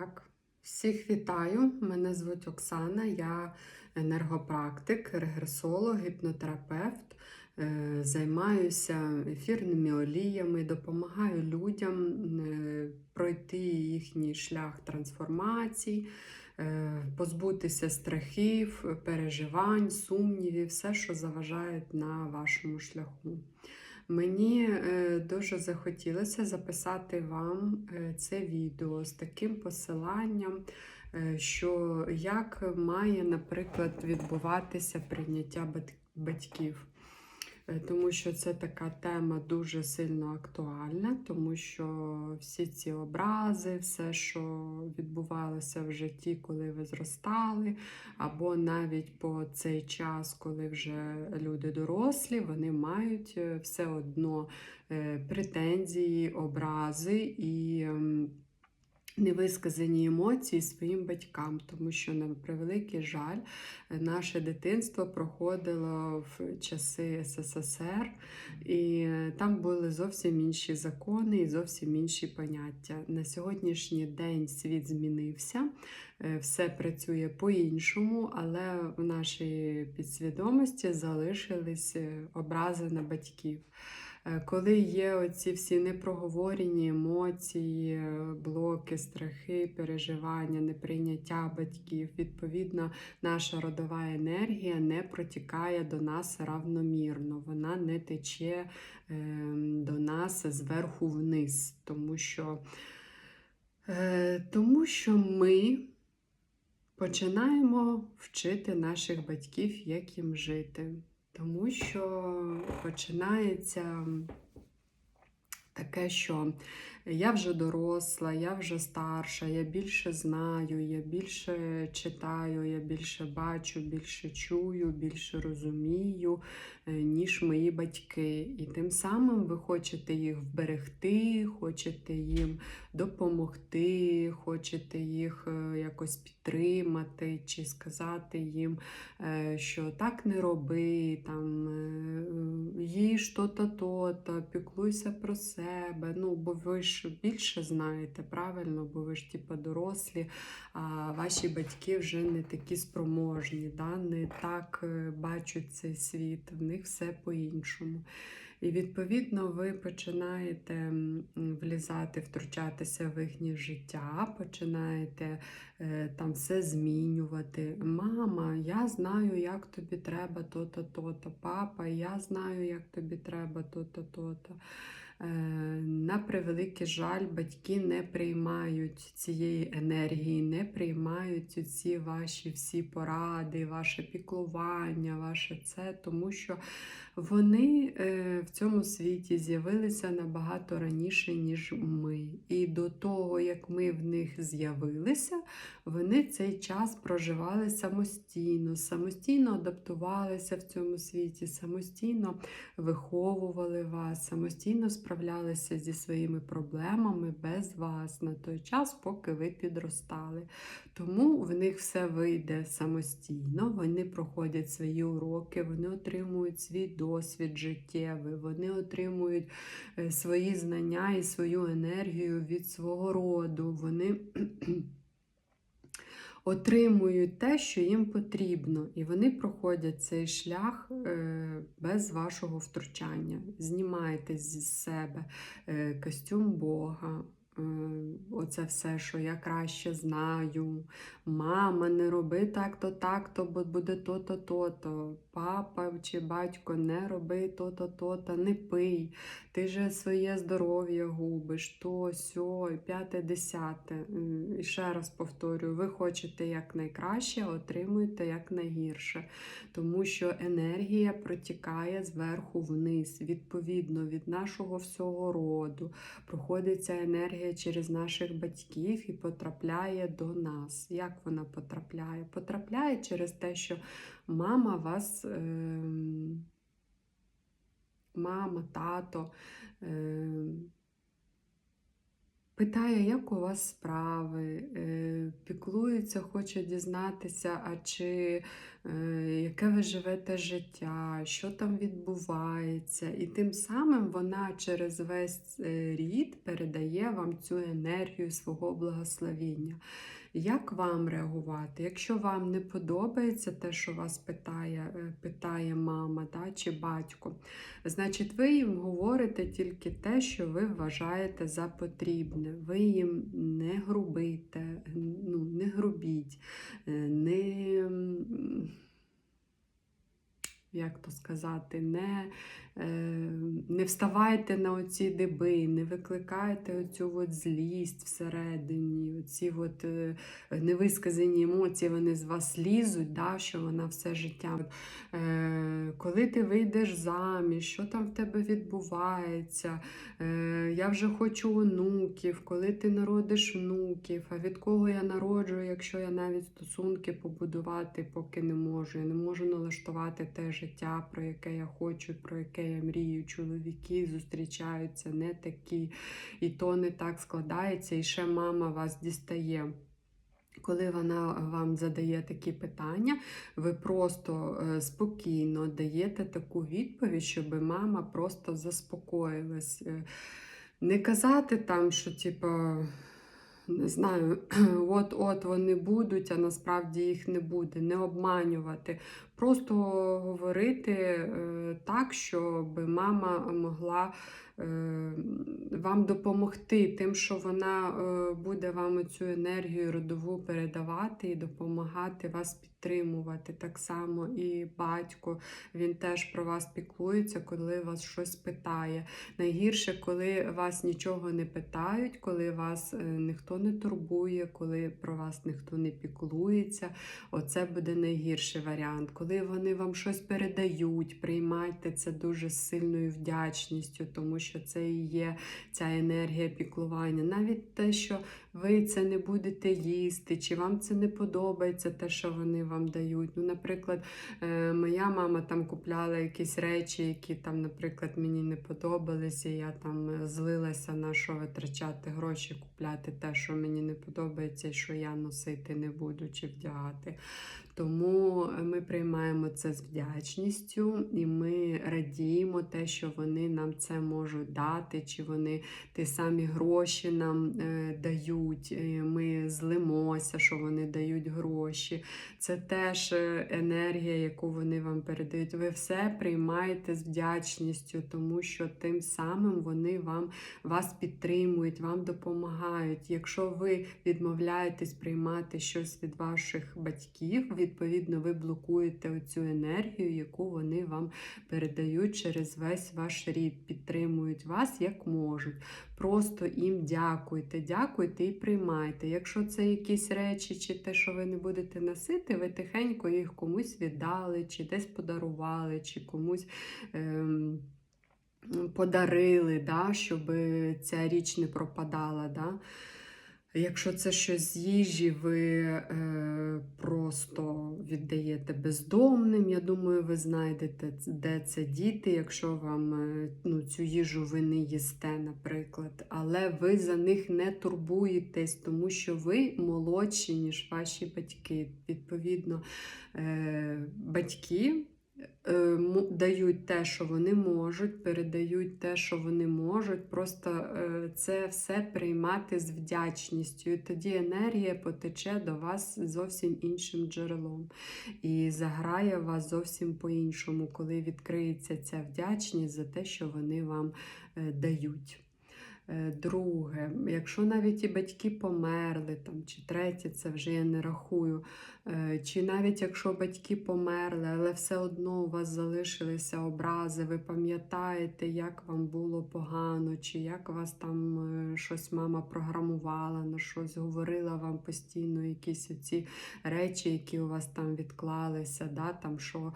Так, всіх вітаю. Мене звуть Оксана, я енергопрактик, регресолог, гіпнотерапевт. Е, Займаюся ефірними оліями, допомагаю людям е, пройти їхній шлях трансформацій, е, позбутися страхів, переживань, сумнівів, все, що заважає на вашому шляху. Мені е, дуже захотілося записати вам е, це відео з таким посиланням, е, що як має, наприклад, відбуватися прийняття батьків. Е, Тому що це така тема дуже сильно актуальна, тому що всі ці образи, все, що відбувалося в житті, коли ви зростали, або навіть по цей час, коли вже люди дорослі, вони мають е, все одно е, претензії, образи і невисказані емоції своїм батькам, тому що, на превеликий жаль, наше дитинство проходило в часи СССР, і там були зовсім інші закони і зовсім інші поняття. На сьогоднішній день світ змінився, все працює по-іншому, але в нашій підсвідомості залишились е, образи на батьків. Е, Коли є оці всі непроговорені емоції, е, блоки, страхи, переживання, неприйняття батьків, відповідно, наша родова енергія не протікає до нас равномірно, вона не тече ем, до нас зверху вниз, тому що, е, тому що ми починаємо вчити наших батьків, як їм жити. Тому що починається таке, що я вже доросла, я вже старша, я більше знаю, я більше читаю, я більше бачу, більше чую, більше розумію, е, ніж мої батьки. І тим самим ви хочете їх вберегти, хочете їм допомогти, хочете їх е, якось підтримати, чи сказати їм, е, що так не роби, там е, їж то-то, то-то, піклуйся про себе. Ну, бо ви ж більше знаєте, правильно, бо ви ж типу, дорослі, а ваші батьки вже не такі спроможні, да? не так бачать цей світ, в них все по-іншому. І відповідно ви починаєте влізати, втручатися в їхнє життя, починаєте е, там все змінювати. Мама, я знаю, як тобі треба то-то, то-то. Папа, я знаю, як тобі треба то-то, то-то. Е, На превеликий жаль, батьки не приймають цієї енергії, не приймають ці ваші всі поради, ваше піклування, ваше це, тому що вони е, в цьому світі з'явилися набагато раніше, ніж ми. І до того, як ми в них з'явилися, вони цей час проживали самостійно, самостійно адаптувалися в цьому світі, самостійно виховували вас, самостійно справлялися зі своїми проблемами без вас на той час, поки ви підростали. Тому в них все вийде самостійно, вони проходять свої уроки, вони отримують свій досвід життєвий, вони отримують е, свої знання і свою енергію від свого роду. Вони отримують те, що їм потрібно, і вони проходять цей шлях е, без вашого втручання. Знімаєте з себе е, костюм Бога. е, Оце все, що я краще знаю. Мама, не роби так-то, так-то, бо буде то-то, то-то. Папа чи батько, не роби то-то, то-то, не пий. Ти же своє здоров'я губиш, то, сьо, п'яте, десяте. І ще раз повторюю, ви хочете якнайкраще, отримуєте якнайгірше. Тому що енергія протікає зверху вниз, відповідно від нашого всього роду. Проходить ця енергія через наших батьків і потрапляє до нас. Як вона потрапляє? Потрапляє через те, що мама вас. ем, Мама, тато ем, питає, як у вас справи, е, піклується, хоче дізнатися, а чи е, яке ви живете життя, що там відбувається. І тим самим вона через весь е, рід передає вам цю енергію свого благословіння. Як вам реагувати? Якщо вам не подобається те, що вас питає, е, питає мама да, чи батько, значить ви їм говорите тільки те, що ви вважаєте за потрібне. Ви їм не грубите, ну, не грубіть, е, не. Як то сказати, не, не вставайте на оці диби, не викликайте оцю от злість всередині, оці от е, невисказані емоції, вони з вас лізуть, да, що вона все життя. Е, коли ти вийдеш заміж, що там в тебе відбувається? Е, я вже хочу онуків, коли ти народиш внуків, а від кого я народжую, якщо я навіть стосунки побудувати поки не можу. Я не можу налаштувати те життя, про яке я хочу, про яке мрію. Чоловіки зустрічаються не такі, і то не так складається, і ще мама вас дістає. Коли вона вам задає такі питання, ви просто е, спокійно даєте таку відповідь, щоб мама просто заспокоїлась. Е, Не казати там, що типу, не знаю, от-от вони будуть, а насправді їх не буде, не обманювати. Просто говорити е, так, щоб мама могла е, вам допомогти тим, що вона е, буде вам цю енергію родову передавати і допомагати вас підтримувати. Так само і батько, він теж про вас піклується, коли вас щось питає. Найгірше, коли вас нічого не питають, коли вас е, ніхто не турбує, коли про вас ніхто не піклується. Оце буде найгірший варіант. Коли вони вам щось передають, приймайте це дуже сильною вдячністю, тому що це і є ця енергія піклування. Навіть те, що ви це не будете їсти, чи вам це не подобається, те, що вони вам дають. Ну, наприклад, е, моя мама там купляла якісь речі, які там, наприклад, мені не подобалися. і Я там е, злилася на що витрачати гроші, купляти те, що мені не подобається, і що я носити не буду чи вдягати. Тому е, ми приймаємо це з вдячністю і ми радіємо те, що вони нам це можуть дати, чи вони ті самі гроші нам е, дають. І Ми злимося, що вони дають гроші. Це теж е, енергія, яку вони вам передають. Ви все приймаєте з вдячністю, тому що тим самим вони вам вас підтримують, вам допомагають. Якщо ви відмовляєтесь приймати щось від ваших батьків, відповідно, ви блокуєте оцю енергію, яку вони вам передають через весь ваш рід, підтримують вас як можуть. Просто їм дякуйте, дякуйте і приймайте. Якщо це якісь речі, чи те, що ви не будете носити, ви тихенько їх комусь віддали, чи десь подарували, чи комусь. Ем... Подарили, да, щоб ця річ не пропадала. Да. Якщо це щось з їжі, ви е, просто віддаєте бездомним. Я думаю, ви знайдете, де це діти, якщо вам е, ну, цю їжу ви не їсте, наприклад. Але ви за них не турбуєтесь, тому що ви молодші, ніж ваші батьки. Відповідно, е, батьки. Е, Дають те, що вони можуть, передають те, що вони можуть. Просто е, це все приймати з вдячністю. І тоді енергія потече до вас зовсім іншим джерелом. І заграє вас зовсім по-іншому, коли відкриється ця вдячність за те, що вони вам е, дають. Е, Друге, якщо навіть і батьки померли, там, чи третє, це вже я не рахую. Е, Чи навіть якщо батьки померли, але все одно у вас залишилися образи, ви пам'ятаєте, як вам було погано, чи як вас там е, щось мама програмувала, на щось говорила вам постійно якісь оці речі, які у вас там відклалися. Да? Там, що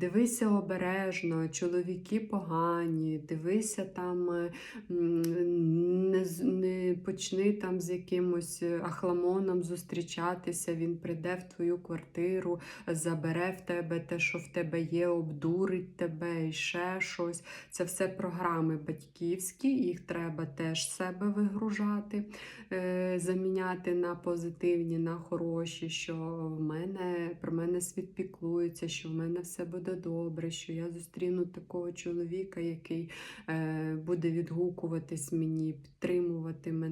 дивися обережно, чоловіки погані, дивися там, е, м, не, з- не почни там з якимось е, ахламоном зустрічатися, він прийде в твою квартиру, забере в тебе те, що в тебе є, обдурить тебе і ще щось. Це все програми батьківські, їх треба теж себе вигружати, е, заміняти на позитивні, на хороші, що в мене про мене світ піклується, що в мене все буде добре, що я зустріну такого чоловіка, який е, буде відгукуватись мені, підтримувати мене.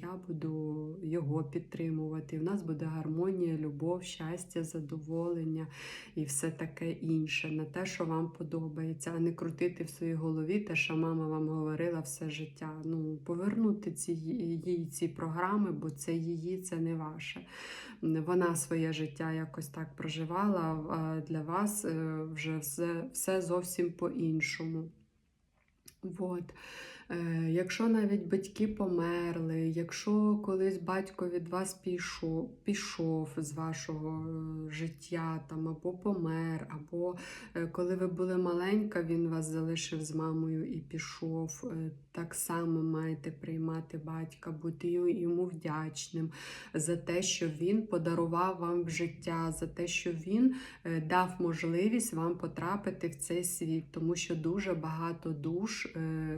Я буду його підтримувати. В нас буде гармонія, любов, щастя, задоволення і все таке інше, на те, що вам подобається, а не крутити в своїй голові те, що мама вам говорила все життя. Ну, повернути ці їй ці програми, бо це її, це не ваше. Вона своє життя якось так проживала, а для вас е, вже все, все зовсім по-іншому. Вот. Е, Якщо навіть батьки померли, якщо колись батько від вас пішов, пішов з вашого е, життя там, або помер, або е, коли ви були маленька, він вас залишив з мамою і пішов, так само маєте приймати батька, бути йому вдячним за те, що він подарував вам в життя, за те, що він дав можливість вам потрапити в цей світ, тому що дуже багато душ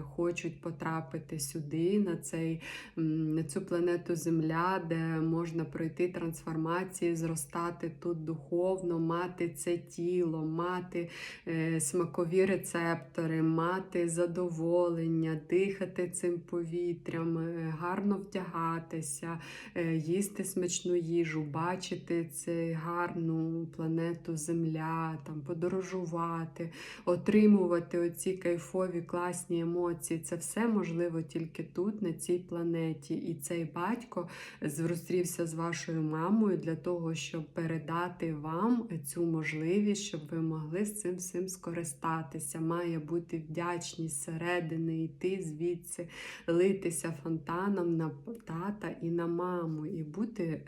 хочуть потрапити сюди, на, цей, на цю планету Земля, де можна пройти трансформації, зростати тут духовно, мати це тіло, мати е, смакові рецептори, мати задоволення, дихати цим повітрям, е, гарно вдягатися, е, їсти смачну їжу, бачити цю гарну планету Земля, там, подорожувати, отримувати оці кайфові класні емоції. Це все можливо тільки тут, на цій планеті. І цей батько зустрівся з вашою мамою для того, щоб передати вам цю можливість, щоб ви могли з цим всім скористатися. Має бути вдячність зсередини, йти звідси, литися фонтаном на тата і на маму, і бути е,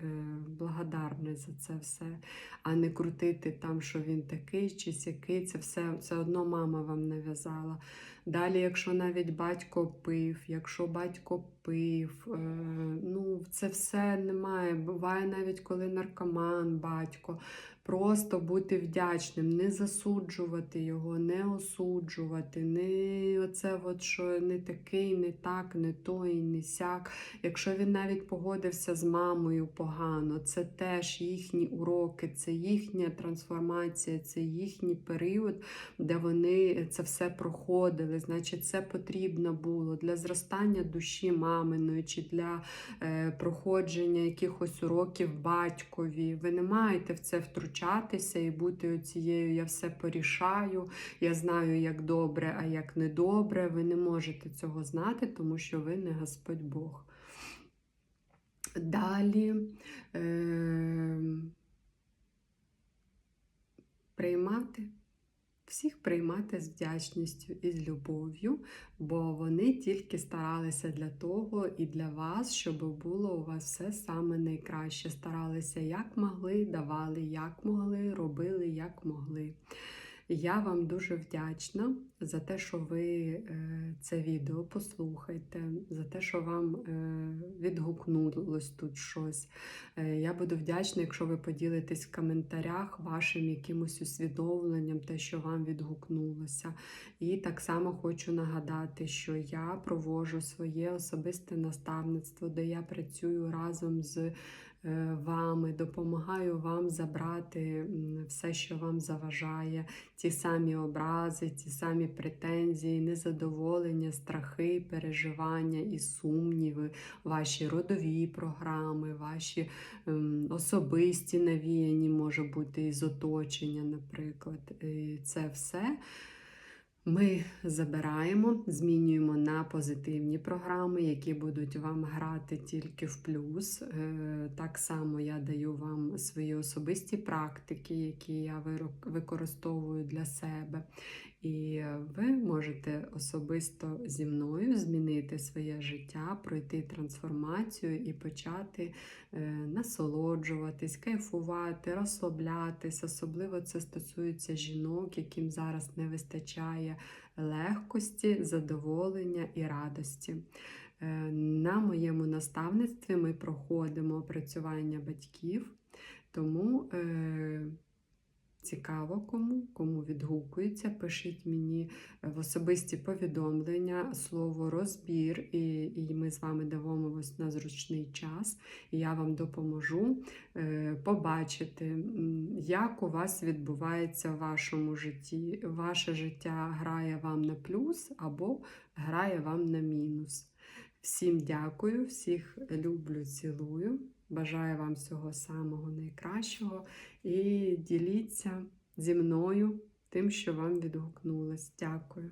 благодарною за це все, а не крутити там, що він такий чи сякий. Це все, все одно мама вам нав'язала. Далі, якщо навіть батько пив, якщо батько пив, е, ну це все немає. Буває навіть коли наркоман, батько. Просто бути вдячним, не засуджувати його, не осуджувати, не оце, от, що не такий, не так, не той, не сяк. Якщо він навіть погодився з мамою погано, це теж їхні уроки, це їхня трансформація, це їхній період, де вони це все проходили. Значить, це потрібно було для зростання душі маминої чи для е, проходження якихось уроків батькові. Ви не маєте в це втручатися і бути оцією я все порішаю, я знаю, як добре, а як не добре. Ви не можете цього знати, тому що ви не Господь Бог. Далі е, приймати. Всіх приймати з вдячністю і з любов'ю, бо вони тільки старалися для того і для вас, щоб було у вас все саме найкраще. Старалися як могли, давали як могли, робили як могли. Я вам дуже вдячна за те, що ви е, це відео послухаєте, за те, що вам е, відгукнулось тут щось. Е, Я буду вдячна, якщо ви поділитесь в коментарях вашим якимось усвідомленням, те, що вам відгукнулося. І так само хочу нагадати, що я проводжу своє особисте наставництво, де я працюю разом з вами, допомагаю вам забрати все, що вам заважає, ті самі образи, ті самі претензії, незадоволення, страхи, переживання і сумніви, ваші родові програми, ваші ем, особисті навіяні, може бути із оточення, наприклад. Це все. Ми забираємо, змінюємо на позитивні програми, які будуть вам грати тільки в плюс. Е, Так само я даю вам свої особисті практики, які я використовую для себе. І ви можете особисто зі мною змінити своє життя, пройти трансформацію і почати е, насолоджуватись, кайфувати, розслаблятись. Особливо це стосується жінок, яким зараз не вистачає легкості, задоволення і радості. Е, На моєму наставництві ми проходимо опрацювання батьків, тому е, цікаво кому, кому відгукується, пишіть мені в особисті повідомлення, слово розбір, і, і ми з вами домовимось на зручний час, і я вам допоможу е, побачити, як у вас відбувається в вашому житті. Ваше життя грає вам на плюс або грає вам на мінус. Всім дякую, всіх люблю, цілую. Бажаю вам всього самого найкращого і діліться зі мною тим, що вам відгукнулось. Дякую.